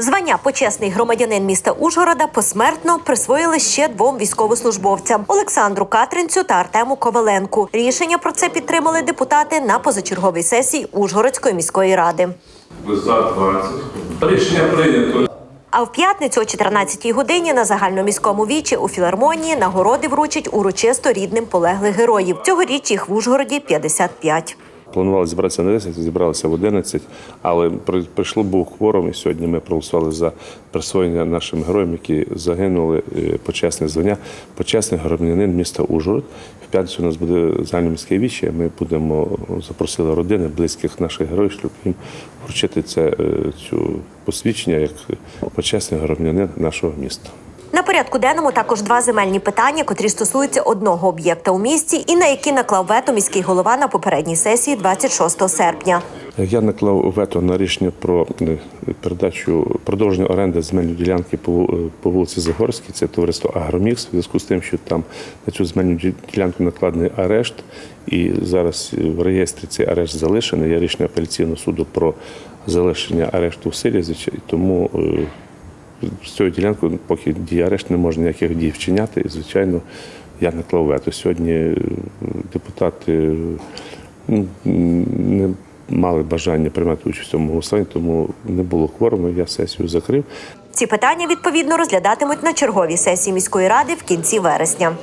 Звання почесний громадянин міста Ужгорода посмертно присвоїли ще двом військовослужбовцям Олександру Катринцю та Артему Коваленку. Рішення про це підтримали депутати на позачерговій сесії Ужгородської міської ради. За 20. Рішення прийнято. А в п'ятницю о 14-й годині на загальноміському вічі у філармонії нагороди вручать урочисто рідним полеглих героїв. Цьогоріч їх в Ужгороді 55. Планували зібратися на 10, зібралися в 11, але при- прийшло був кворум, і сьогодні ми проголосували за присвоєння нашим героям, які загинули е, почесне звання, почесний громадянин міста Ужгород. В п'ятницю у нас буде загальноміське віче. Ми будемо запросили родини близьких наших героїв, щоб їм вручити це е, цю посвідчення як почесний громадянин нашого міста. На порядку денному також два земельні питання, котрі стосуються одного об'єкта у місті, і на які наклав вето міський голова на попередній сесії 26 серпня. Я наклав вето на рішення про е, передачу продовження оренди земельної ділянки по, е, по вулиці Загорській. Це товариство Агромікс. В зв'язку з тим, що там на цю земельну ділянку накладений арешт, і зараз е, в реєстрі цей арешт залишений. Є рішення апеляційного суду про залишення арешту в силі. Тому з цією ділянкою, поки діє арешт, не можна ніяких дій вчиняти. І, звичайно, я наклав вето. Сьогодні е, депутати е, не мали бажання приймати участь в цьому голосуванні, тому не було кворуму. Я сесію закрив. Ці питання відповідно розглядатимуть на черговій сесії міської ради в кінці вересня.